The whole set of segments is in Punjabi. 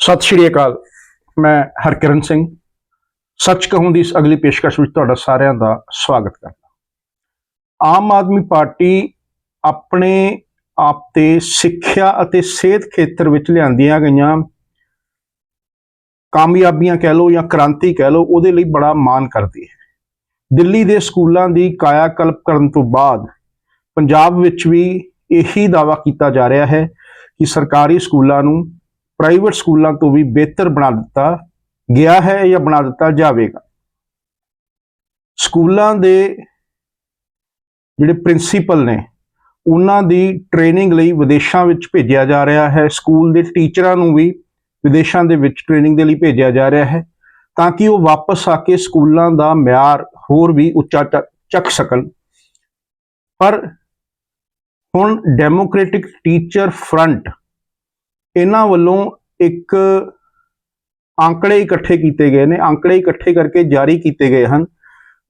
ਸਤਿ ਸ਼੍ਰੀ ਅਕਾਲ। ਮੈਂ ਹਰਕਿਰਨ ਸਿੰਘ। ਸੱਚ ਕਹੂੰ ਦੀ ਇਸ ਅਗਲੀ ਪੇਸ਼ਕਸ਼ ਵਿੱਚ ਤੁਹਾਡਾ ਸਾਰਿਆਂ ਦਾ ਸਵਾਗਤ ਕਰਦਾ ਆਮ ਆਦਮੀ ਪਾਰਟੀ ਆਪਣੇ ਆਪ ਤੇ ਸਿੱਖਿਆ ਅਤੇ ਸਿਹਤ ਖੇਤਰ ਵਿੱਚ ਲਿਆਂਦੀਆਂ ਗਈਆਂ ਕਾਮਯਾਬੀਆਂ ਕਹਿ ਲਓ ਜਾਂ ਕ੍ਰਾਂਤੀ ਕਹਿ ਲਓ, ਉਹਦੇ ਲਈ ਬੜਾ ਮਾਣ ਕਰਦੀ ਹੈ। ਦਿੱਲੀ ਦੇ ਸਕੂਲਾਂ ਦੀ ਕਾਇਆ ਕਲਪ ਕਰਨ ਤੋਂ ਬਾਅਦ ਪੰਜਾਬ ਵਿੱਚ ਵੀ ਇਹੀ ਦਾਵਾ ਕੀਤਾ ਜਾ ਰਿਹਾ ਹੈ ਕਿ ਸਰਕਾਰੀ ਸਕੂਲਾਂ ਨੂੰ ਪ੍ਰਾਈਵੇਟ ਸਕੂਲਾਂ ਤੋਂ ਵੀ ਬਿਹਤਰ ਬਣਾ ਦਿੱਤਾ ਗਿਆ ਹੈ ਜਾਂ ਬਣਾ ਦਿੱਤਾ ਜਾਵੇਗਾ। ਸਕੂਲਾਂ ਦੇ ਜਿਹੜੇ ਪ੍ਰਿੰਸੀਪਲ ਨੇ, ਉਹਨਾਂ ਦੀ ਟ੍ਰੇਨਿੰਗ ਲਈ ਵਿਦੇਸ਼ਾਂ ਵਿੱਚ ਭੇਜਿਆ ਜਾ ਰਿਹਾ ਹੈ। ਸਕੂਲ ਦੇ ਟੀਚਰਾਂ ਨੂੰ ਵੀ ਵਿਦੇਸ਼ਾਂ ਦੇ ਵਿੱਚ ਟ੍ਰੇਨਿੰਗ ਦੇ ਲਈ ਭੇਜਿਆ ਜਾ ਰਿਹਾ ਹੈ ਤਾਂ ਕਿ ਉਹ ਵਾਪਸ ਆ ਕੇ ਸਕੂਲਾਂ ਦਾ ਮਿਆਰ ਹੋਰ ਵੀ ਉੱਚਾ ਚ- ਚੱਕ ਸਕਣ। ਪਰ ਹੁਣ ਡੈਮੋਕ੍ਰੈਟਿਕ ਟੀਚਰ ਫਰੰਟ ਇਹਨਾਂ ਵੱਲੋਂ ਇੱਕ ਅੰਕੜੇ ਇਕੱਠੇ ਕੀਤੇ ਗਏ ਨੇ, ਅੰਕੜੇ ਇਕੱਠੇ ਕਰਕੇ ਜਾਰੀ ਕੀਤੇ ਗਏ ਹਨ,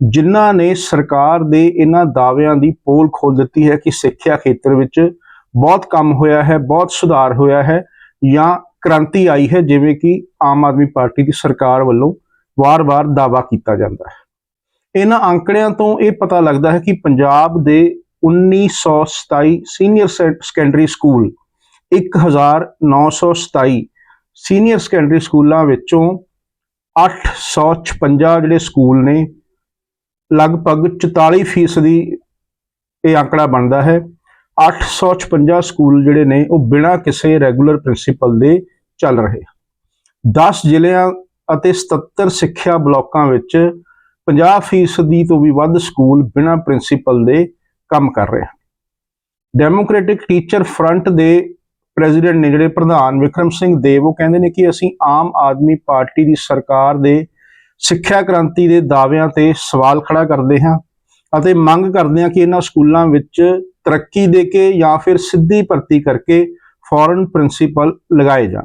ਜਿਨ੍ਹਾਂ ਨੇ ਸਰਕਾਰ ਦੇ ਇਹਨਾਂ ਦਾਅਵਿਆਂ ਦੀ ਪੋਲ ਖੋਲ ਦਿੱਤੀ ਹੈ ਕਿ ਸਿੱਖਿਆ ਖੇਤਰ ਵਿੱਚ ਬਹੁਤ ਕੰਮ ਹੋਇਆ ਹੈ, ਬਹੁਤ ਸੁਧਾਰ ਹੋਇਆ ਹੈ ਜਾਂ ਕ੍ਰਾਂਤੀ ਆਈ ਹੈ, ਜਿਵੇਂ ਕਿ ਆਮ ਆਦਮੀ ਪਾਰਟੀ ਦੀ ਸਰਕਾਰ ਵੱਲੋਂ ਵਾਰ-ਵਾਰ ਦਾਅਵਾ ਕੀਤਾ ਜਾਂਦਾ ਹੈ। ਇਹਨਾਂ ਅੰਕੜਿਆਂ ਤੋਂ ਇਹ ਪਤਾ ਲੱਗਦਾ ਹੈ ਕਿ ਪੰਜਾਬ ਦੇ 1927 ਸੀਨੀਅਰ ਸੈ- ਸੈਕੰਡਰੀ ਸਕੂਲ 1927 ਸੀਨੀਅਰ ਸੈਕੰਡਰੀ ਸਕੂਲਾਂ ਵਿੱਚੋਂ 856 ਜਿਹੜੇ ਸਕੂਲ ਨੇ, ਲਗਭਗ 44% ਫੀਸਦੀ ਇਹ ਅੰਕੜਾ ਬਣਦਾ ਹੈ। 856 ਸਕੂਲ ਜਿਹੜੇ ਨੇ, ਉਹ ਬਿਨਾਂ ਕਿਸੇ ਰੈਗੂਲਰ ਪ੍ਰਿੰਸੀਪਲ ਦੇ ਚੱਲ ਰਹੇ 10 ਜ਼ਿਲ੍ਹਿਆਂ ਅਤੇ 77 ਸਿੱਖਿਆ ਬਲਾਕਾਂ ਵਿੱਚ 50% ਫੀਸਦੀ ਤੋਂ ਵੀ ਵੱਧ ਸਕੂਲ ਬਿਨਾਂ ਪ੍ਰਿੰਸੀਪਲ ਦੇ ਕੰਮ ਕਰ ਰਹੇ ਹਨ। ਡੈਮੋਕ੍ਰੈਟਿਕ ਟੀਚਰ ਫਰੰਟ ਦੇ ਪ੍ਰੈਜ਼ੀਡੈਂਟ ਨੇ ਜਿਹੜੇ ਪ੍ਰਧਾਨ ਵਿਕਰਮ ਸਿੰਘ ਦੇਵ, ਉਹ ਕਹਿੰਦੇ ਨੇ ਕਿ ਅਸੀਂ ਆਮ ਆਦਮੀ ਪਾਰਟੀ ਦੀ ਸਰਕਾਰ ਦੇ ਸਿੱਖਿਆ ਕ੍ਰਾਂਤੀ ਦੇ ਦਾਅਵਿਆਂ ਤੇ ਸਵਾਲ ਖੜਾ ਕਰਦੇ ਹਾਂ ਅਤੇ ਮੰਗ ਕਰਦੇ ਹਾਂ ਕਿ ਇਹਨਾਂ ਸਕੂਲਾਂ ਵਿੱਚ ਤਰੱਕੀ ਦੇ ਕੇ ਜਾਂ ਫਿਰ ਸਿੱਧੀ ਭਰਤੀ ਕਰਕੇ ਫੋਰਨ ਪ੍ਰਿੰਸੀਪਲ ਲਗਾਏ ਜਾਣ।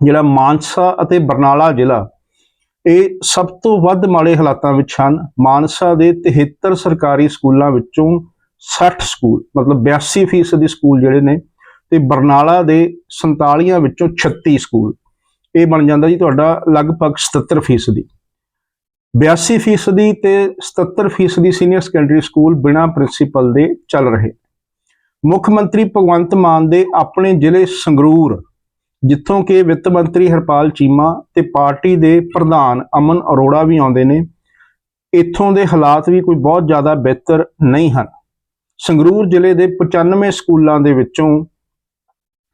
ਜਿਹੜਾ ਮਾਨਸਾ ਅਤੇ ਬਰਨਾਲਾ ਜ਼ਿਲ੍ਹਾ, ਇਹ ਸਭ ਤੋਂ ਵੱਧ ਮਾੜੇ ਹਾਲਾਤਾਂ ਵਿੱਚ ਹਨ। ਮਾਨਸਾ ਦੇ 73 ਸਰਕਾਰੀ ਸਕੂਲਾਂ ਵਿੱਚੋਂ 60 ਸਕੂਲ, ਮਤਲਬ 82% ਦੇ ਸਕੂਲ ਜਿਹੜੇ ਨੇ ਤੇ ਬਰਨਾਲਾ ਦੇ 47 ਵਿੱਚੋਂ 36 ਸਕੂਲ। ਇਹ ਬਣ ਜਾਂਦਾ ਜੀ ਤੁਹਾਡਾ ਲਗਭਗ 77% ਦੀ 82% ਦੀ ਤੇ 77% ਸੀਨੀਅਰ ਸੈਕੰਡਰੀ ਸਕੂਲ ਬਿਨਾਂ ਪ੍ਰਿੰਸੀਪਲ ਦੇ ਚੱਲ ਰਹੇ। ਮੁੱਖ ਮੰਤਰੀ ਭਗਵੰਤ ਮਾਨ ਦੇ ਆਪਣੇ ਜ਼ਿਲ੍ਹੇ ਸੰਗਰੂਰ, ਜਿੱਥੋਂ ਕਿ ਵਿੱਤ ਮੰਤਰੀ ਹਰਪਾਲ ਚੀਮਾ ਤੇ ਪਾਰਟੀ ਦੇ ਪ੍ਰਧਾਨ ਅਮਨ ਅਰੋੜਾ ਵੀ ਆਉਂਦੇ ਨੇ, ਇੱਥੋਂ ਦੇ ਹਾਲਾਤ ਵੀ ਕੋਈ ਬਹੁਤ ਜ਼ਿਆਦਾ ਬਿਹਤਰ ਨਹੀਂ ਹਨ। ਸੰਗਰੂਰ ਜ਼ਿਲ੍ਹੇ ਦੇ 95 ਸਕੂਲਾਂ ਦੇ ਵਿੱਚੋਂ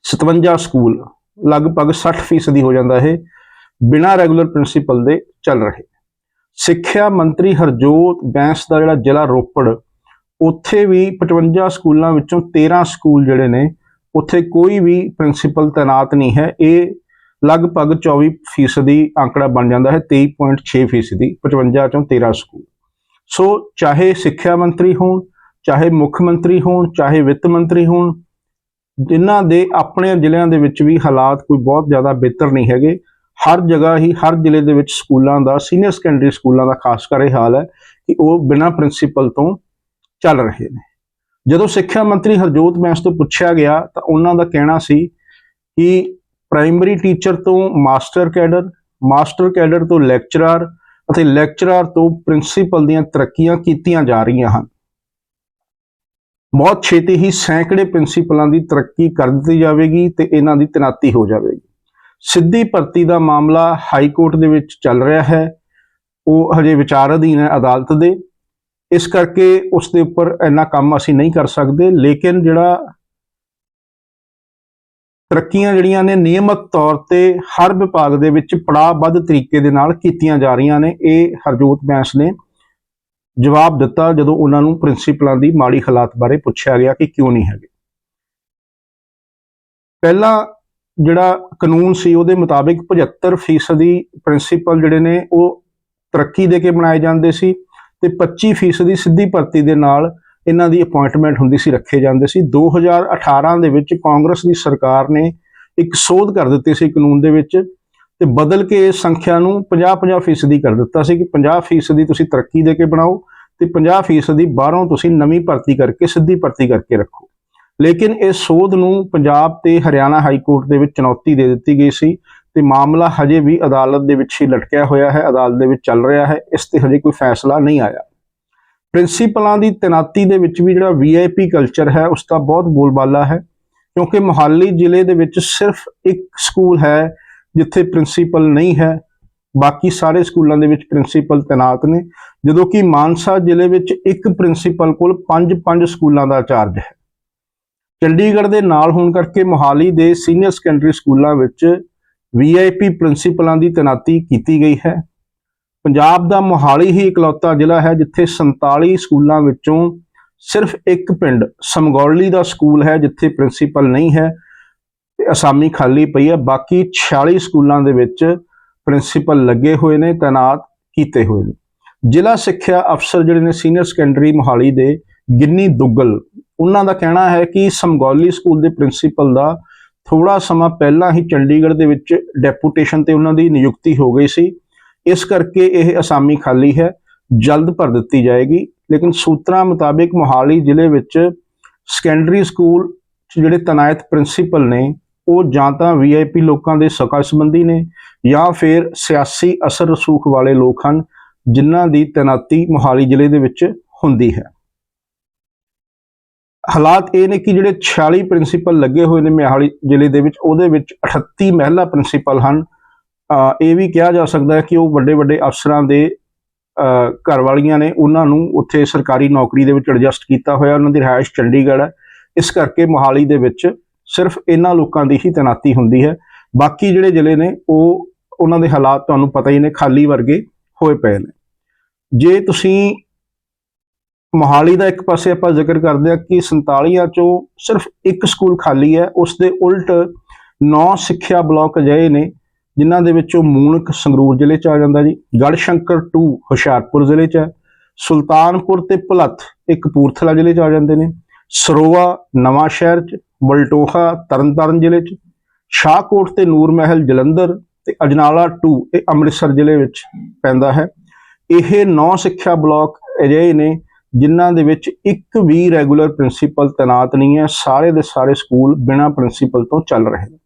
57 ਸਕੂਲ ਲਗਭਗ 60% ਦੀ ਹੋ ਜਾਂਦਾ ਹੈ ਬਿਨਾਂ ਰੈਗੂਲਰ ਪ੍ਰਿੰਸੀਪਲ ਦੇ ਚੱਲ ਰਹੇ। ਸਿੱਖਿਆ ਮੰਤਰੀ ਹਰਜੋਤ ਬੈਂਸ ਦਾ ਜਿਹੜਾ ਜ਼ਿਲ੍ਹਾ ਰੋਪੜ, ਉੱਥੇ ਵੀ 55 ਸਕੂਲਾਂ ਵਿੱਚੋਂ 13 ਸਕੂਲ ਜਿਹੜੇ ਨੇ, ਉੱਥੇ ਕੋਈ ਵੀ ਪ੍ਰਿੰਸੀਪਲ ਤਾਇਨਾਤ ਨਹੀਂ ਹੈ। ਇਹ ਲਗਭਗ 24% ਦੀ ਅੰਕੜਾ ਬਣ ਜਾਂਦਾ ਹੈ 23.6% ਦੀ 55 ਚੋਂ 13 ਸਕੂਲ। ਸੋ ਚਾਹੇ ਸਿੱਖਿਆ ਮੰਤਰੀ ਹੋਣ, ਚਾਹੇ ਮੁੱਖ ਮੰਤਰੀ ਹੋਣ, ਚਾਹੇ ਵਿੱਤ ਮੰਤਰੀ ਹੋਣ ਜਿਨ੍ਹਾਂ ਦੇ ਆਪਣੇ ਜ਼ਿਲ੍ਹਿਆਂ ਦੇ ਵਿੱਚ ਵੀ ਹਾਲਾਤ ਕੋਈ ਬਹੁਤ ਜ਼ਿਆਦਾ ਬਿਹਤਰ ਨਹੀਂ ਹੈਗੇ। ਹਰ ਜਗ੍ਹਾ ਹੀ, ਹਰ ਜ਼ਿਲ੍ਹੇ ਦੇ ਵਿੱਚ ਸਕੂਲਾਂ ਦਾ, ਸੀਨੀਅਰ ਸੈਕੰਡਰੀ ਸਕੂਲਾਂ ਦਾ ਖਾਸ ਕਰ ਇਹ ਹਾਲ ਹੈ ਕਿ ਉਹ ਬਿਨਾਂ ਪ੍ਰਿੰਸੀਪਲ ਤੋਂ ਚੱਲ ਰਹੇ ਨੇ। ਜਦੋਂ ਸਿੱਖਿਆ ਮੰਤਰੀ ਹਰਜੋਤ ਬੈਂਸ ਤੋਂ ਪੁੱਛਿਆ ਗਿਆ ਤਾਂ ਉਹਨਾਂ ਦਾ ਕਹਿਣਾ ਸੀ ਕਿ ਪ੍ਰਾਇਮਰੀ ਟੀਚਰ ਤੋਂ ਮਾਸਟਰ ਕੈਡਰ ਮਾਸਟਰ ਕੈਡਰ ਤੋਂ ਲੈਕਚਰਰ ਅਤੇ ਲੈਕਚਰਰ ਤੋਂ ਪ੍ਰਿੰਸੀਪਲ ਦੀਆਂ ਤਰੱਕੀਆਂ ਕੀਤੀਆਂ ਜਾ ਰਹੀਆਂ ਹਨ। ਬਹੁਤ ਛੇਤੀ ਹੀ ਸੈਂਕੜੇ ਪ੍ਰਿੰਸੀਪਲਾਂ ਦੀ ਤਰੱਕੀ ਕਰ ਦਿੱਤੀ ਜਾਵੇਗੀ ਤੇ ਇਹਨਾਂ ਦੀ ਤੈਨਾਤੀ ਹੋ ਜਾਵੇਗੀ। ਸਿੱਧੀ ਭਰਤੀ ਦਾ ਮਾਮਲਾ ਹਾਈ ਕੋਰਟ ਦੇ ਵਿੱਚ ਚੱਲ ਰਿਹਾ ਹੈ। ਉਹ ਹਜੇ ਵਿਚਾਰ ਅਧੀਨ ਹੈ ਅਦਾਲਤ ਦੇ। ਇਸ ਕਰਕੇ ਉਸ ਦੇ ਉੱਪਰ ਇੰਨਾ ਕੰਮ ਅਸੀਂ ਨਹੀਂ ਕਰ ਸਕਦੇ, ਲੇਕਿਨ ਜਿਹੜਾ ਤਰੱਕੀਆਂ ਜਿਹੜੀਆਂ ਨੇ ਨਿਯਮਤ ਤੌਰ ਤੇ ਹਰ ਵਿਭਾਗ ਦੇ ਵਿੱਚ ਪੜਾਅਬੱਧ ਤਰੀਕੇ ਦੇ ਨਾਲ ਕੀਤੀਆਂ ਜਾ ਰਹੀਆਂ ਨੇ, ਇਹ ਹਰਜੋਤ ਬੈਂਸ ਨੇ ਜਵਾਬ ਦਿੱਤਾ ਜਦੋਂ ਉਹਨਾਂ ਨੂੰ ਪ੍ਰਿੰਸੀਪਲਾਂ ਦੀ ਮਾੜੀ ਹਾਲਾਤ ਬਾਰੇ ਪੁੱਛਿਆ ਗਿਆ ਕਿ ਕਿਉਂ ਨਹੀਂ ਹੈਗੇ। ਪਹਿਲਾਂ ਜਿਹੜਾ ਕਾਨੂੰਨ ਸੀ ਉਹਦੇ ਮੁਤਾਬਿਕ 75% ਦੀ ਪ੍ਰਿੰਸੀਪਲ ਜਿਹੜੇ ਨੇ ਉਹ ਤਰੱਕੀ ਦੇ ਕੇ ਬਣਾਏ ਜਾਂਦੇ ਸੀ ਤੇ 25% ਦੀ ਸਿੱਧੀ ਭਰਤੀ ਦੇ ਨਾਲ ਇਹਨਾਂ ਦੀ ਅਪਾਇੰਟਮੈਂਟ ਹੁੰਦੀ ਸੀ ਰੱਖੇ ਜਾਂਦੇ ਸੀ। 2018 ਦੇ ਵਿੱਚ ਕਾਂਗਰਸ ਦੀ ਸਰਕਾਰ ਨੇ ਇੱਕ ਸੋਧ ਕਰ ਦਿੱਤੀ ਸੀ ਕਾਨੂੰਨ ਦੇ ਵਿੱਚ ਤੇ ਬਦਲ ਕੇ ਇਸ ਸੰਖਿਆ ਨੂੰ 50-50 ਫੀਸਦੀ ਕਰ ਦਿੱਤਾ ਸੀ ਕਿ 50 ਫੀਸਦੀ ਤੁਸੀਂ ਤਰੱਕੀ ਦੇ ਕੇ ਬਣਾਓ ਤੇ 50 ਫੀਸਦੀ ਬਾਹਰੋਂ ਤੁਸੀਂ ਨਵੀਂ ਭਰਤੀ ਕਰਕੇ, ਸਿੱਧੀ ਭਰਤੀ ਕਰਕੇ ਰੱਖੋ। ਲੇਕਿਨ ਇਸ ਸੋਧ ਨੂੰ ਪੰਜਾਬ ਤੇ ਹਰਿਆਣਾ ਹਾਈ ਕੋਰਟ ਦੇ ਵਿੱਚ ਚੁਣੌਤੀ ਦੇ ਦਿੱਤੀ ਗਈ ਸੀ ਤੇ ਮਾਮਲਾ ਹਜੇ ਵੀ ਅਦਾਲਤ ਦੇ ਵਿੱਚ ਹੀ ਲਟਕਿਆ ਹੋਇਆ ਹੈ, ਅਦਾਲਤ ਦੇ ਵਿੱਚ ਚੱਲ ਰਿਹਾ ਹੈ, ਇਸ ਤੇ ਹਜੇ ਕੋਈ ਫੈਸਲਾ ਨਹੀਂ ਆਇਆ। ਪ੍ਰਿੰਸੀਪਲਾਂ ਦੀ ਤੈਨਾਤੀ ਦੇ ਵਿੱਚ ਵੀ ਜਿਹੜਾ ਵੀਆਈਪੀ ਕਲਚਰ ਹੈ, ਉਸ ਦਾ ਬਹੁਤ ਬੋਲਬਾਲਾ ਹੈ, ਕਿਉਂਕਿ ਮੁਹਾਲੀ ਜ਼ਿਲ੍ਹੇ ਦੇ ਵਿੱਚ ਸਿਰਫ ਇੱਕ ਸਕੂਲ ਹੈ ਜਿੱਥੇ ਪ੍ਰਿੰਸੀਪਲ ਨਹੀਂ ਹੈ, ਬਾਕੀ ਸਾਰੇ ਸਕੂਲਾਂ ਦੇ ਵਿੱਚ ਪ੍ਰਿੰਸੀਪਲ ਤੈਨਾਤ ਨੇ। ਜਦੋਂ ਕਿ ਮਾਨਸਾ ਜ਼ਿਲ੍ਹੇ ਵਿੱਚ ਇੱਕ ਪ੍ਰਿੰਸੀਪਲ ਕੋਲ 5-5 ਸਕੂਲਾਂ ਦਾ ਚਾਰਜ ਹੈ। ਚੰਡੀਗੜ੍ਹ ਦੇ ਨਾਲ ਹੋਣ ਕਰਕੇ ਮੁਹਾਲੀ ਦੇ ਸੀਨੀਅਰ ਸੈਕੰਡਰੀ ਸਕੂਲਾਂ ਵਿੱਚ ਵੀਆਈਪੀ ਪ੍ਰਿੰਸੀਪਲਾਂ ਦੀ ਤੈਨਾਤੀ ਕੀਤੀ ਗਈ ਹੈ। ਪੰਜਾਬ ਦਾ ਮੁਹਾਲੀ ਹੀ ਇਕਲੌਤਾ ਜ਼ਿਲ੍ਹਾ ਹੈ, ਜਿੱਥੇ 47 ਸਕੂਲਾਂ ਵਿੱਚੋਂ ਸਿਰਫ ਇੱਕ ਪਿੰਡ ਸਮਗੌਲੀ ਦਾ ਸਕੂਲ ਹੈ, ਜਿੱਥੇ ਪ੍ਰਿੰਸੀਪਲ ਨਹੀਂ ਹੈ। ਤੇ ਅਸਾਮੀ ਖਾਲੀ ਪਈ ਹੈ। ਬਾਕੀ 46 ਸਕੂਲਾਂ ਦੇ ਵਿੱਚ ਪ੍ਰਿੰਸੀਪਲ ਲੱਗੇ ਹੋਏ ਨੇ, ਤਾਇਨਾਤ ਕੀਤੇ ਹੋਏ ਨੇ। ਜ਼ਿਲ੍ਹਾ ਸਿੱਖਿਆ ਅਫਸਰ ਜਿਹੜੇ ਨੇ ਸੀਨੀਅਰ ਸੈਕੰਡਰੀ ਮੋਹਾਲੀ ਦੇ, ਗਿੰਨੀ ਦੁੱਗਲ, ਉਹਨਾਂ ਦਾ ਕਹਿਣਾ ਹੈ ਕਿ ਸਮਗੌਲੀ ਸਕੂਲ ਦੇ ਪ੍ਰਿੰਸੀਪਲ ਦਾ ਥੋੜਾ ਸਮਾਂ ਪਹਿਲਾਂ ਹੀ ਚੰਡੀਗੜ੍ਹ ਦੇ ਵਿੱਚ ਡੈਪੂਟੇਸ਼ਨ ਤੇ ਉਹਨਾਂ ਦੀ ਨਿਯੁਕਤੀ ਹੋ ਗਈ ਸੀ। ਇਸ ਕਰਕੇ ਇਹ ਅਸਾਮੀ ਖਾਲੀ ਹੈ। ਜਲਦ ਭਰ ਦਿੱਤੀ ਜਾਏਗੀ। ਲੇਕਿਨ ਸੂਤਰਾਂ ਮੁਤਾਬਿਕ ਮੋਹਾਲੀ ਜ਼ਿਲ੍ਹੇ ਵਿੱਚ ਸੈਕੰਡਰੀ ਸਕੂਲ 'ਚ ਜਿਹੜੇ ਤਨਾਇਤ ਪ੍ਰਿੰਸੀਪਲ ਨੇ ਉਹ ਜਾਂ ਤਾਂ ਵੀਆਈਪੀ ਲੋਕਾਂ ਦੇ ਸਕਾ ਸੰਬੰਧੀ ਨੇ ਜਾਂ ਫਿਰ ਸਿਆਸੀ ਅਸਰ ਰਸੂਖ ਵਾਲੇ ਲੋਕ ਹਨ, ਜਿਨ੍ਹਾਂ ਦੀ ਤੈਨਾਤੀ ਮੋਹਾਲੀ ਜ਼ਿਲ੍ਹੇ ਦੇ ਵਿੱਚ ਹੁੰਦੀ ਹੈ। ਹਾਲਾਤ ਇਹ ਨੇ ਕਿ ਜਿਹੜੇ 46 ਪ੍ਰਿੰਸੀਪਲ ਲੱਗੇ ਹੋਏ ਨੇ ਮੋਹਾਲੀ ਜ਼ਿਲ੍ਹੇ ਦੇ ਵਿੱਚ, ਉਹਦੇ ਵਿੱਚ 38 ਮਹਿਲਾ ਪ੍ਰਿੰਸੀਪਲ ਹਨ। ਇਹ ਵੀ ਕਿਹਾ ਜਾ ਸਕਦਾ ਹੈ ਕਿ ਉਹ ਵੱਡੇ ਵੱਡੇ ਅਫਸਰਾਂ ਦੇ ਅਹ ਘਰ ਵਾਲੀਆਂ ਨੇ, ਉਹਨਾਂ ਨੂੰ ਉੱਥੇ ਸਰਕਾਰੀ ਨੌਕਰੀ ਦੇ ਵਿੱਚ ਐਡਜਸਟ ਕੀਤਾ ਹੋਇਆ, ਉਹਨਾਂ ਦੀ ਰਿਹਾਇਸ਼ ਚੰਡੀਗੜ੍ਹ ਹੈ। ਇਸ ਕਰਕੇ ਮੋਹਾਲੀ ਦੇ ਵਿੱਚ ਸਿਰਫ ਇਹਨਾਂ ਲੋਕਾਂ ਦੀ ਹੀ ਤੈਨਾਤੀ ਹੁੰਦੀ ਹੈ। ਬਾਕੀ ਜਿਹੜੇ ਜ਼ਿਲ੍ਹੇ ਨੇ, ਉਹ ਉਹਨਾਂ ਦੇ ਹਾਲਾਤ ਤੁਹਾਨੂੰ ਪਤਾ ਹੀ ਨੇ, ਖਾਲੀ ਵਰਗੇ ਹੋਏ ਪਏ ਨੇ। ਜੇ ਤੁਸੀਂ ਮੋਹਾਲੀ ਦਾ ਇੱਕ ਪਾਸੇ ਆਪਾਂ ਜ਼ਿਕਰ ਕਰਦੇ ਆ ਕਿ 47 ਚੋਂ ਸਿਰਫ ਇੱਕ ਸਕੂਲ ਖਾਲੀ ਹੈ, ਉਸ ਦੇ ਉਲਟ 9 ਸਿੱਖਿਆ ਬਲਾਕ ਅਜਿਹੇ ਨੇ, ਜਿਨ੍ਹਾਂ ਦੇ ਵਿੱਚੋਂ ਮੂਨਕ ਸੰਗਰੂਰ ਜ਼ਿਲ੍ਹੇ ਚ ਆ ਜਾਂਦਾ ਜੀ, ਗੜਸ਼ੰਕਰ 2 ਹੁਸ਼ਿਆਰਪੁਰ ਜ਼ਿਲ੍ਹੇ ਚ ਹੈ, ਸੁਲਤਾਨਪੁਰ ਤੇ ਭੁਲੱਥ ਇਹ ਕਪੂਰਥਲਾ ਜ਼ਿਲ੍ਹੇ ਚ ਆ ਜਾਂਦੇ ਨੇ ਸਰੋਵਾ ਨਵਾਂ ਸ਼ਹਿਰ ਚ ਬਲਟੋਹਾ ਤਰਨਤਾਰਨ ਜ਼ਿਲ੍ਹੇ ਚ, ਸ਼ਾਹਕੋਟ ਤੇ ਨੂਰ ਮਹਿਲ ਜਲੰਧਰ ਤੇ ਅਜਨਾਲਾ 2 ਇਹ ਅੰਮ੍ਰਿਤਸਰ ਜ਼ਿਲ੍ਹੇ ਵਿੱਚ ਪੈਂਦਾ ਹੈ। ਇਹ ਨੌ ਸਿੱਖਿਆ ਬਲਾਕ ਅਜਿਹੇ ਨੇ ਜਿਨ੍ਹਾਂ ਦੇ ਵਿੱਚ ਇੱਕ ਵੀ ਰੈਗੂਲਰ ਪ੍ਰਿੰਸੀਪਲ ਤੈਨਾਤ ਨਹੀਂ ਹੈ। ਸਾਰੇ ਦੇ ਸਾਰੇ ਸਕੂਲ ਬਿਨਾਂ ਪ੍ਰਿੰਸੀਪਲ ਤੋਂ ਚੱਲ ਰਹੇ ਨੇ।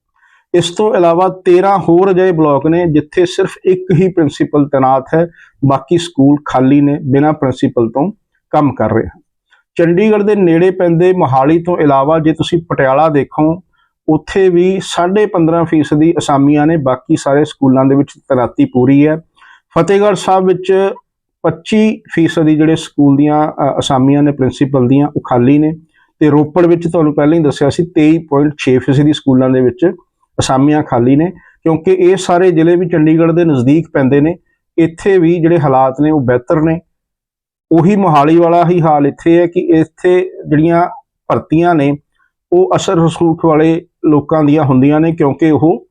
ਇਸ ਤੋਂ ਇਲਾਵਾ 13 ਹੋਰ ਅਜਿਹੇ ਬਲਾਕ ਨੇ ਜਿੱਥੇ ਸਿਰਫ ਇੱਕ ਹੀ ਪ੍ਰਿੰਸੀਪਲ ਤੈਨਾਤ ਹੈ, ਬਾਕੀ ਸਕੂਲ ਖਾਲੀ ਨੇ, ਬਿਨਾਂ ਪ੍ਰਿੰਸੀਪਲ ਤੋਂ ਕੰਮ ਕਰ ਰਹੇ ਹਨ। ਚੰਡੀਗੜ੍ਹ ਦੇ ਨੇੜੇ ਪੈਂਦੇ ਮੋਹਾਲੀ ਤੋਂ ਇਲਾਵਾ ਜੇ ਤੁਸੀਂ ਪਟਿਆਲਾ ਦੇਖੋ, ਉੱਥੇ ਵੀ 15.5% ਦੀ ਅਸਾਮੀਆਂ ਨੇ, ਬਾਕੀ ਸਾਰੇ ਸਕੂਲਾਂ ਦੇ ਵਿੱਚ ਤੈਨਾਤੀ ਪੂਰੀ ਹੈ। ਫਤਿਹਗੜ੍ਹ ਸਾਹਿਬ ਵਿੱਚ 25% ਦੀ ਜਿਹੜੇ ਸਕੂਲ ਦੀਆਂ ਅਸਾਮੀਆਂ ਨੇ, ਪ੍ਰਿੰਸੀਪਲ ਦੀਆਂ, ਉਹ ਖਾਲੀ ਨੇ। ਤੇ ਰੋਪੜ ਵਿੱਚ ਤੁਹਾਨੂੰ ਪਹਿਲਾਂ ਹੀ ਦੱਸਿਆ ਸੀ 23.6% ਦੀ ਸਕੂਲਾਂ ਦੇ ਵਿੱਚ ਅਸਾਮੀਆਂ ਖਾਲੀ ਨੇ, ਕਿਉਂਕਿ ਇਹ ਸਾਰੇ ਜ਼ਿਲ੍ਹੇ ਵੀ ਚੰਡੀਗੜ੍ਹ ਦੇ ਨਜ਼ਦੀਕ ਪੈਂਦੇ ਨੇ। ਇੱਥੇ ਵੀ ਜਿਹੜੇ ਹਾਲਾਤ ਨੇ, ਉਹ ਬਿਹਤਰ ਨੇ। ਉਹੀ ਮੋਹਾਲੀ ਵਾਲਾ ਹੀ ਹਾਲ ਇੱਥੇ ਹੈ ਕਿ ਇੱਥੇ ਜਿਹੜੀਆਂ ਭਰਤੀਆਂ ਨੇ, ਉਹ ਅਸਰ ਰਸੂਖ ਵਾਲੇ ਲੋਕਾਂ ਦੀਆਂ ਹੁੰਦੀਆਂ ਨੇ ਕਿਉਂਕਿ ਉਹ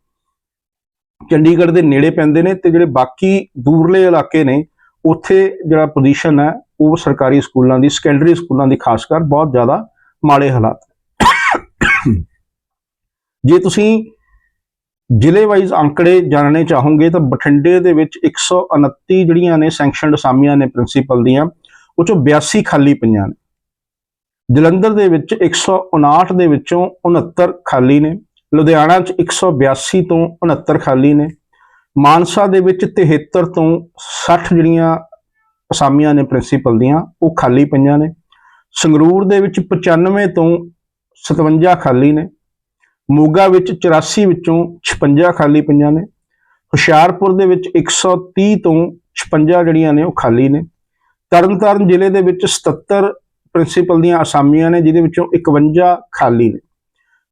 ਚੰਡੀਗੜ੍ਹ ਦੇ ਨੇੜੇ ਪੈਂਦੇ ਨੇ ਤੇ ਜਿਹੜੇ ਬਾਕੀ ਦੂਰਲੇ ਇਲਾਕੇ ਨੇ, ਉੱਥੇ ਜਿਹੜਾ ਪੋਜੀਸ਼ਨ ਹੈ, ਉਹ ਸਰਕਾਰੀ ਸਕੂਲਾਂ ਦੀ ਸੈਕੰਡਰੀ ਸਕੂਲਾਂ ਦੀ ਖਾਸ ਕਰ ਬਹੁਤ ਜ਼ਿਆਦਾ ਮਾੜੇ ਹਾਲਾਤ ਜੇ ਤੁਸੀਂ ਜ਼ਿਲ੍ਹੇ ਵਾਈਜ਼ ਅੰਕੜੇ ਜਾਣਨੇ ਚਾਹੋਗੇ ਤਾਂ ਬਠਿੰਡੇ ਦੇ ਵਿੱਚ 129 ਜਿਹੜੀਆਂ ਨੇ ਸੈਂਕਸ਼ਨਡ ਅਸਾਮੀਆਂ ਨੇ ਪ੍ਰਿੰਸੀਪਲ ਦੀਆਂ ਉਹ ਚੋਂ 82 ਖਾਲੀ ਪਈਆਂ ਨੇ। ਜਲੰਧਰ ਦੇ ਵਿੱਚ 159 ਦੇ ਵਿੱਚੋਂ 69 ਖਾਲੀ ਨੇ। ਲੁਧਿਆਣਾ 'ਚ 182 ਤੋਂ 69 ਖਾਲੀ ਨੇ। ਮਾਨਸਾ ਦੇ ਵਿੱਚ 73 ਤੋਂ 60 ਜਿਹੜੀਆਂ ਅਸਾਮੀਆਂ ਨੇ ਪ੍ਰਿੰਸੀਪਲ ਦੀਆਂ, ਉਹ ਖਾਲੀ ਪਈਆਂ ਨੇ। ਸੰਗਰੂਰ ਦੇ ਵਿੱਚ 95 ਤੋਂ 57 ਖਾਲੀ ਨੇ। ਮੋਗਾ ਵਿੱਚ 84 ਵਿੱਚੋਂ 56 ਖਾਲੀ ਪਈਆਂ ਨੇ। ਹੁਸ਼ਿਆਰਪੁਰ ਦੇ ਵਿੱਚ 130 ਤੋਂ 56 ਜਿਹੜੀਆਂ ਨੇ, ਉਹ ਖਾਲੀ ਨੇ। ਤਰਨਤਾਰਨ ਜ਼ਿਲ੍ਹੇ ਦੇ ਵਿੱਚ 77 ਪ੍ਰਿੰਸੀਪਲ ਦੀਆਂ ਅਸਾਮੀਆਂ ਨੇ, ਜਿਹਦੇ ਵਿੱਚੋਂ 51 ਖਾਲੀ ਨੇ।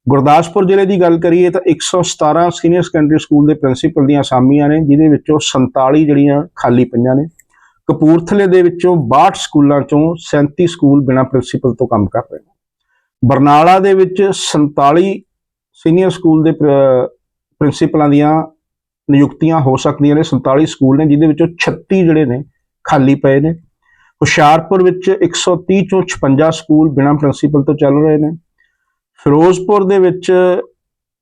ਗੁਰਦਾਸਪੁਰ ਜ਼ਿਲ੍ਹੇ ਦੀ ਗੱਲ ਕਰੀਏ ਤਾਂ 117 ਸੀਨੀਅਰ ਸੈਕੰਡਰੀ ਸਕੂਲ ਦੇ ਪ੍ਰਿੰਸੀਪਲ ਦੀਆਂ ਅਸਾਮੀਆਂ ਨੇ, ਜਿਹਦੇ ਵਿੱਚੋਂ 47 ਜਿਹੜੀਆਂ ਖਾਲੀ ਪਈਆਂ ਨੇ। ਕਪੂਰਥਲੇ ਦੇ ਵਿੱਚੋਂ 62 ਸਕੂਲਾਂ ਚੋਂ 37 ਸਕੂਲ ਬਿਨਾਂ ਪ੍ਰਿੰਸੀਪਲ ਤੋਂ ਕੰਮ ਕਰ ਰਹੇ ਨੇ। ਬਰਨਾਲਾ ਦੇ ਵਿੱਚ 47 ਸੀਨੀਅਰ ਸਕੂਲ ਦੇ ਪ੍ਰ- ਪ੍ਰਿੰਸੀਪਲਾਂ ਦੀਆਂ ਨਿਯੁਕਤੀਆਂ ਹੋ ਸਕਦੀਆਂ ਨੇ। 47 ਸਕੂਲ ਨੇ, ਜਿਹਦੇ ਵਿੱਚੋਂ 36 ਜਿਹੜੇ ਨੇ, ਖਾਲੀ ਪਏ ਨੇ। ਹੁਸ਼ਿਆਰਪੁਰ ਵਿੱਚ 130 ਚੋਂ 56 ਸਕੂਲ ਬਿਨਾਂ ਪ੍ਰਿੰਸੀਪਲ ਤੋਂ ਚੱਲ ਰਹੇ ਨੇ। ਫਿਰੋਜ਼ਪੁਰ ਦੇ ਵਿੱਚ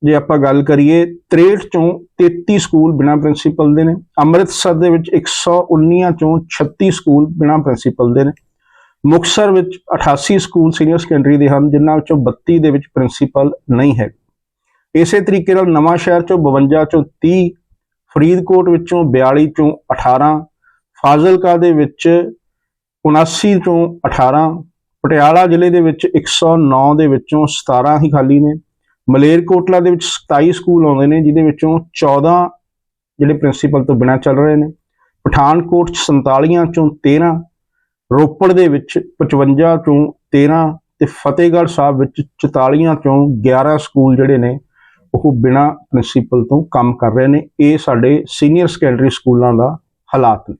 ਜੇ ਆਪਾਂ ਗੱਲ ਕਰੀਏ 63 ਚੋਂ 33 ਸਕੂਲ ਬਿਨਾਂ ਪ੍ਰਿੰਸੀਪਲ ਦੇ ਨੇ। ਅੰਮ੍ਰਿਤਸਰ ਦੇ ਵਿੱਚ 119 ਚੋਂ 36 ਸਕੂਲ ਬਿਨਾਂ ਪ੍ਰਿੰਸੀਪਲ ਦੇ ਨੇ। ਮੁਕਤਸਰ ਵਿੱਚ 88 ਸਕੂਲ ਸੀਨੀਅਰ ਸੈਕੰਡਰੀ ਦੇ ਹਨ, ਜਿਨ੍ਹਾਂ ਵਿੱਚੋਂ 32 ਦੇ ਵਿੱਚ ਪ੍ਰਿੰਸੀਪਲ ਨਹੀਂ ਹੈ। ਇਸੇ ਤਰੀਕੇ ਨਾਲ ਨਵਾਂ ਸ਼ਹਿਰ ਚੋਂ 52 ਚੋਂ 30 ਫਰੀਦਕੋਟ ਵਿੱਚੋਂ 42 ਚੋਂ 18 ਫਾਜ਼ਿਲਕਾ ਦੇ ਵਿੱਚ 79 ਤੋਂ 18 ਪਟਿਆਲਾ ਜ਼ਿਲ੍ਹੇ ਦੇ ਵਿੱਚ 109 ਦੇ ਵਿੱਚੋਂ 17 ਹੀ ਖਾਲੀ ਨੇ। ਮਲੇਰਕੋਟਲਾ ਦੇ ਵਿੱਚ 27 ਸਕੂਲ ਆਉਂਦੇ ਨੇ, ਜਿਹਦੇ ਵਿੱਚੋਂ 14 ਜਿਹੜੇ ਪ੍ਰਿੰਸੀਪਲ ਤੋਂ ਬਿਨਾਂ ਚੱਲ ਰਹੇ ਨੇ। ਪਠਾਨਕੋਟ 'ਚ 47 ਚੋਂ 13 ਰੋਪੜ ਦੇ ਵਿੱਚ 55 ਚੋਂ 13 ਤੇ ਫਤਿਹਗੜ੍ਹ ਸਾਹਿਬ ਵਿੱਚ 44 ਚੋਂ 11 ਸਕੂਲ ਜਿਹੜੇ ਨੇ, ਉਹ ਬਿਨਾਂ ਪ੍ਰਿੰਸੀਪਲ ਤੋਂ ਕੰਮ ਕਰ ਰਹੇ ਨੇ। ਇਹ ਸਾਡੇ ਸੀਨੀਅਰ ਸੈਕੰਡਰੀ ਸਕੂਲਾਂ ਦਾ ਹਾਲਾਤ ਨੇ।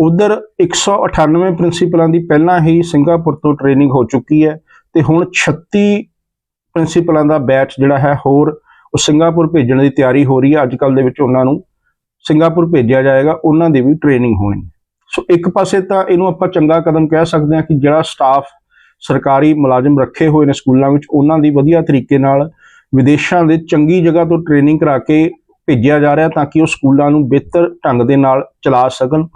ਉਧਰ 198 ਪ੍ਰਿੰਸੀਪਲਾਂ ਦੀ ਪਹਿਲਾਂ ਹੀ ਸਿੰਗਾਪੁਰ ਤੋਂ ਟ੍ਰੇਨਿੰਗ ਹੋ ਚੁੱਕੀ ਹੈ ਤੇ ਹੁਣ 36 ਪ੍ਰਿੰਸੀਪਲਾਂ ਦਾ ਬੈਚ ਜਿਹੜਾ ਹੈ ਹੋਰ ਉਹ ਸਿੰਗਾਪੁਰ ਭੇਜਣ ਦੀ ਤਿਆਰੀ ਹੋ ਰਹੀ ਹੈ। ਅੱਜ ਕੱਲ ਦੇ ਵਿੱਚ ਉਹਨਾਂ ਨੂੰ ਸਿੰਗਾਪੁਰ ਭੇਜਿਆ ਜਾਏਗਾ, ਉਹਨਾਂ ਦੀ ਵੀ ਟ੍ਰੇਨਿੰਗ ਹੋਣੀ ਹੈ। ਸੋ ਇੱਕ ਪਾਸੇ ਤਾਂ ਇਹਨੂੰ ਆਪਾਂ ਚੰਗਾ ਕਦਮ ਕਹਿ ਸਕਦੇ ਹਾਂ ਕਿ ਜਿਹੜਾ ਸਟਾਫ ਸਰਕਾਰੀ ਮੁਲਾਜ਼ਮ ਰੱਖੇ ਹੋਏ ਨੇ ਸਕੂਲਾਂ ਵਿੱਚ, ਉਹਨਾਂ ਦੀ ਵਧੀਆ ਤਰੀਕੇ ਨਾਲ ਵਿਦੇਸ਼ਾਂ ਦੇ ਚੰਗੀ ਜਗ੍ਹਾ ਤੋਂ ਟ੍ਰੇਨਿੰਗ ਕਰਾ ਕੇ ਭੇਜਿਆ ਜਾ ਰਿਹਾ ਤਾਂ ਕਿ ਉਹ ਸਕੂਲਾਂ ਨੂੰ ਬਿਹਤਰ ਢੰਗ ਦੇ ਨਾਲ ਚਲਾ ਸਕਣ।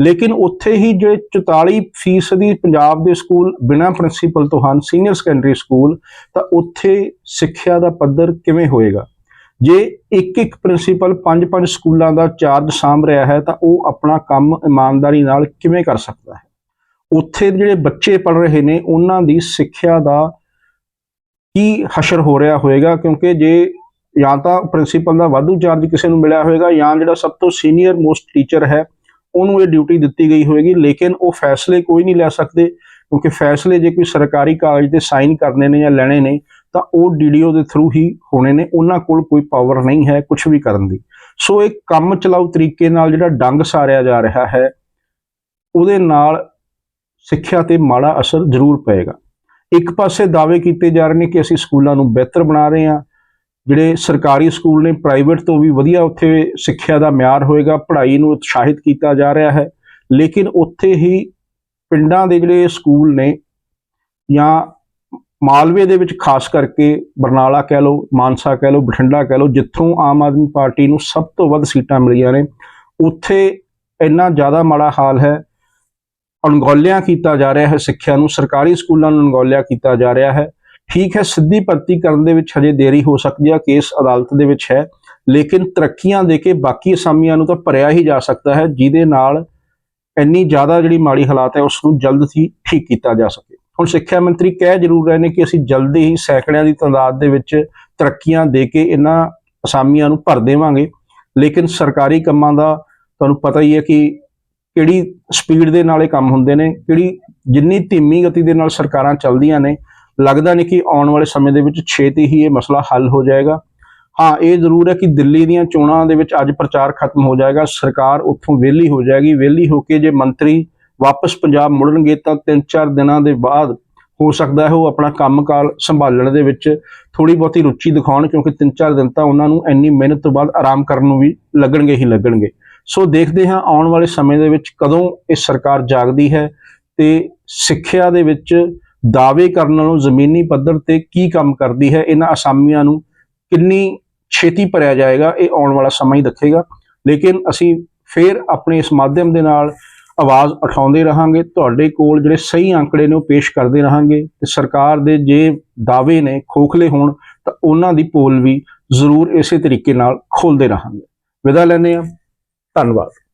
ਲੇਕਿਨ ਉੱਥੇ ਹੀ ਜਿਹੜੇ 44 ਫੀਸਦੀ ਪੰਜਾਬ ਦੇ ਸਕੂਲ ਬਿਨਾਂ ਪ੍ਰਿੰਸੀਪਲ ਤੋਂ ਹਨ ਸੀਨੀਅਰ ਸੈਕੰਡਰੀ ਸਕੂਲ ਤਾਂ ਉੱਥੇ ਸਿੱਖਿਆ ਦਾ ਪੱਧਰ ਕਿਵੇਂ ਹੋਏਗਾ? ਜੇ ਇੱਕ ਇੱਕ ਪ੍ਰਿੰਸੀਪਲ ਪੰਜ ਪੰਜ ਸਕੂਲਾਂ ਦਾ ਚਾਰਜ ਸਾਂਭ ਰਿਹਾ ਹੈ, ਤਾਂ ਉਹ ਆਪਣਾ ਕੰਮ ਇਮਾਨਦਾਰੀ ਨਾਲ ਕਿਵੇਂ ਕਰ ਸਕਦਾ ਹੈ? ਉੱਥੇ ਜਿਹੜੇ ਬੱਚੇ ਪੜ ਰਹੇ ਨੇ, ਉਹਨਾਂ ਦੀ ਸਿੱਖਿਆ ਦਾ ਕੀ ਹਸ਼ਰ ਹੋ ਰਿਹਾ ਹੋਏਗਾ? ਕਿਉਂਕਿ ਜੇ ਜਾਂ ਤਾਂ ਪ੍ਰਿੰਸੀਪਲ ਦਾ ਵਾਧੂ ਚਾਰਜ ਕਿਸੇ ਨੂੰ ਮਿਲਿਆ ਹੋਵੇਗਾ ਜਾਂ ਜਿਹੜਾ ਸਭ ਤੋਂ ਸੀਨੀਅਰ ਮੋਸਟ ਟੀਚਰ ਹੈ ਉਹਨੂੰ ਇਹ ਡਿਊਟੀ ਦਿੱਤੀ ਗਈ ਹੋਵੇਗੀ ਲੇਕਿਨ ਉਹ ਫੈਸਲੇ ਕੋਈ ਨਹੀਂ ਲੈ ਸਕਦੇ, ਕਿਉਂਕਿ ਫੈਸਲੇ ਜੇ ਕੋਈ ਸਰਕਾਰੀ ਕਾਗਜ਼ ਤੇ ਸਾਈਨ ਕਰਨੇ ਨੇ ਜਾਂ ਲੈਣੇ ਨੇ, ਤਾਂ ਉਹ ਡੀਡੀਓ ਦੇ ਥਰੂ ਹੀ ਹੋਣੇ ਨੇ, ਉਹਨਾਂ ਕੋਲ ਕੋਈ ਪਾਵਰ ਨਹੀਂ ਹੈ ਕੁਝ ਵੀ ਕਰਨ ਦੀ। ਸੋ ਇਹ ਕੰਮ ਚਲਾਊ ਤਰੀਕੇ ਨਾਲ ਜਿਹੜਾ ਡੰਗ ਸਾਰਿਆ ਜਾ ਰਿਹਾ ਹੈ, ਉਹਦੇ ਨਾਲ ਸਿੱਖਿਆ ਤੇ ਮਾੜਾ ਅਸਰ ਜ਼ਰੂਰ ਪਏਗਾ। ਇੱਕ ਪਾਸੇ ਦਾਅਵੇ ਕੀਤੇ ਜਾ ਰਹੇ ਨੇ ਕਿ ਅਸੀਂ ਸਕੂਲਾਂ ਨੂੰ ਬਿਹਤਰ ਬਣਾ ਰਹੇ ਹਾਂ ਜਿਹੜੇ ਸਰਕਾਰੀ ਸਕੂਲ ਨੇ ਪ੍ਰਾਈਵੇਟ ਤੋਂ ਵੀ ਵਧੀਆ ਉੱਥੇ ਸਿੱਖਿਆ ਦਾ ਮਿਆਰ ਹੋਏਗਾ, ਪੜ੍ਹਾਈ ਨੂੰ ਉਤਸ਼ਾਹਿਤ ਕੀਤਾ ਜਾ ਰਿਹਾ ਹੈ। ਲੇਕਿਨ ਉੱਥੇ ਹੀ ਪਿੰਡਾਂ ਦੇ ਜਿਹੜੇ ਸਕੂਲ ਨੇ ਜਾਂ ਮਾਲਵੇ ਦੇ ਵਿੱਚ ਖਾਸ ਕਰਕੇ ਬਰਨਾਲਾ ਕਹਿ ਲਓ, ਮਾਨਸਾ ਕਹਿ ਲਓ, ਬਠਿੰਡਾ ਕਹਿ ਲਓ, ਜਿੱਥੋਂ ਆਮ ਆਦਮੀ ਪਾਰਟੀ ਨੂੰ ਸਭ ਤੋਂ ਵੱਧ ਸੀਟਾਂ ਮਿਲੀਆਂ ਨੇ, ਉੱਥੇ ਇੰਨਾ ਜ਼ਿਆਦਾ ਮਾੜਾ ਹਾਲ ਹੈ, ਅਣਗੌਲਿਆਂ ਕੀਤਾ ਜਾ ਰਿਹਾ ਹੈ ਸਿੱਖਿਆ ਨੂੰ, ਸਰਕਾਰੀ ਸਕੂਲਾਂ ਨੂੰ ਅਣਗੌਲਿਆ ਕੀਤਾ ਜਾ ਰਿਹਾ ਹੈ। ਠੀਕ ਹੈ, ਸਿੱਧੀ ਭਰਤੀ ਕਰਨ ਦੇ ਵਿੱਚ ਹਜੇ ਦੇਰੀ ਹੋ ਸਕਦੀ ਹੈ ਕੇਸ ਅਦਾਲਤ ਦੇ ਵਿੱਚ ਹੈ, ਲੇਕਿਨ ਤਰੱਕੀਆਂ ਦੇ ਕੇ ਬਾਕੀ ਅਸਾਮੀਆਂ ਨੂੰ ਤਾਂ ਭਰਿਆ ਹੀ ਜਾ ਸਕਦਾ ਹੈ, ਜਿਹਦੇ ਨਾਲ ਇੰਨੀ ਜ਼ਿਆਦਾ ਜਿਹੜੀ ਮਾੜੀ ਹਾਲਾਤ ਹੈ ਉਸ ਨੂੰ ਜਲਦ ਹੀ ਠੀਕ ਕੀਤਾ ਜਾ ਸਕੇ। ਹੁਣ ਸਿੱਖਿਆ ਮੰਤਰੀ ਕਹਿ ਜ਼ਰੂਰ ਰਹੇ ਨੇ ਕਿ ਅਸੀਂ ਜਲਦੀ ਹੀ ਸੈਂਕੜਿਆਂ ਦੀ ਤਾਦਾਦ ਦੇ ਵਿੱਚ ਤਰੱਕੀਆਂ ਦੇ ਕੇ ਇਹਨਾਂ ਅਸਾਮੀਆਂ ਨੂੰ ਭਰ ਦੇਵਾਂਗੇ, ਲੇਕਿਨ ਸਰਕਾਰੀ ਕੰਮਾਂ ਦਾ ਤੁਹਾਨੂੰ ਪਤਾ ਹੀ ਹੈ ਕਿ ਕਿਹੜੀ ਸਪੀਡ ਦੇ ਨਾਲ ਇਹ ਕੰਮ ਹੁੰਦੇ ਨੇ, ਕਿਹੜੀ ਜਿੰਨੀ ਧੀਮੀ ਗਤੀ ਦੇ ਨਾਲ ਸਰਕਾਰਾਂ ਚੱਲਦੀਆਂ ਨੇ ਲੱਗਦਾ ਨਹੀਂ ਕਿ ਆਉਣ ਵਾਲੇ ਸਮੇਂ ਦੇ ਵਿੱਚ ਛੇਤੀ ਹੀ ਇਹ ਮਸਲਾ ਹੱਲ ਹੋ ਜਾਏਗਾ। ਹਾਂ, ਇਹ ਜ਼ਰੂਰ ਹੈ ਕਿ ਦਿੱਲੀ ਦੀਆਂ ਚੋਣਾਂ ਦੇ ਵਿੱਚ ਅੱਜ ਪ੍ਰਚਾਰ ਖਤਮ ਹੋ ਜਾਏਗਾ। ਸਰਕਾਰ ਉੱਥੋਂ ਵਿਹਲੀ ਹੋ ਜਾਏਗੀ। ਵਿਹਲੀ ਹੋ ਕੇ ਜੇ ਮੰਤਰੀ ਵਾਪਸ ਪੰਜਾਬ ਮੁੜਨਗੇ ਤਾਂ 3-4 ਦਿਨਾਂ ਦੇ ਬਾਅਦ ਹੋ ਸਕਦਾ ਹੈ ਉਹ ਆਪਣਾ ਕੰਮਕਾਲ ਸੰਭਾਲਣ ਦੇ ਵਿੱਚ ਥੋੜੀ ਬਹੁਤੀ ਰੁਚੀ ਦਿਖਾਉਣ, ਕਿਉਂਕਿ 3-4 ਦਿਨ ਤਾਂ ਉਹਨਾਂ ਨੂੰ ਇੰਨੀ ਮਿਹਨਤ ਤੋਂ ਬਾਅਦ ਆਰਾਮ ਕਰਨ ਨੂੰ ਵੀ ਲੱਗਣਗੇ ਹੀ ਲੱਗਣਗੇ। ਸੋ ਦੇਖਦੇ ਹਾਂ ਆਉਣ ਵਾਲੇ ਸਮੇਂ ਦੇ ਵਿੱਚ ਕਦੋਂ ਇਹ ਸਰਕਾਰ ਜਾਗਦੀ ਹੈ ਤੇ ਸਿੱਖਿਆ ਦੇ ਵਿੱਚ ਦਾਅਵੇ ਕਰਨ ਨਾਲੋਂ ਜ਼ਮੀਨੀ ਪੱਧਰ ਤੇ ਕੀ ਕੰਮ ਕਰਦੀ ਹੈ, ਇਹਨਾਂ ਅਸਾਮੀਆਂ ਨੂੰ ਕਿੰਨੀ ਛੇਤੀ ਭਰਿਆ ਜਾਏਗਾ, ਇਹ ਆਉਣ ਵਾਲਾ ਸਮਾਂ ਹੀ ਦੱਸੇਗਾ ਲੇਕਿਨ ਅਸੀਂ ਫੇਰ ਆਪਣੇ ਇਸ ਮਾਧਿਅਮ ਦੇ ਨਾਲ ਆਵਾਜ਼ ਉਠਾਉਂਦੇ ਰਹਾਂਗੇ। ਤੁਹਾਡੇ ਕੋਲ ਜਿਹੜੇ ਸਹੀ ਅੰਕੜੇ ਨੇ, ਉਹ ਪੇਸ਼ ਕਰਦੇ ਰਹਾਂਗੇ ਤੇ ਸਰਕਾਰ ਦੇ ਜੇ ਦਾਅਵੇ ਨੇ, ਖੋਖਲੇ ਹੋਣ, ਤਾਂ ਉਹਨਾਂ ਦੀ ਪੋਲ ਵੀ ਜ਼ਰੂਰ ਇਸੇ ਤਰੀਕੇ ਨਾਲ ਖੋਲਦੇ ਰਹਾਂਗੇ। ਵਿਦਾ ਲੈਂਦੇ ਹਾਂ। ਧੰਨਵਾਦ।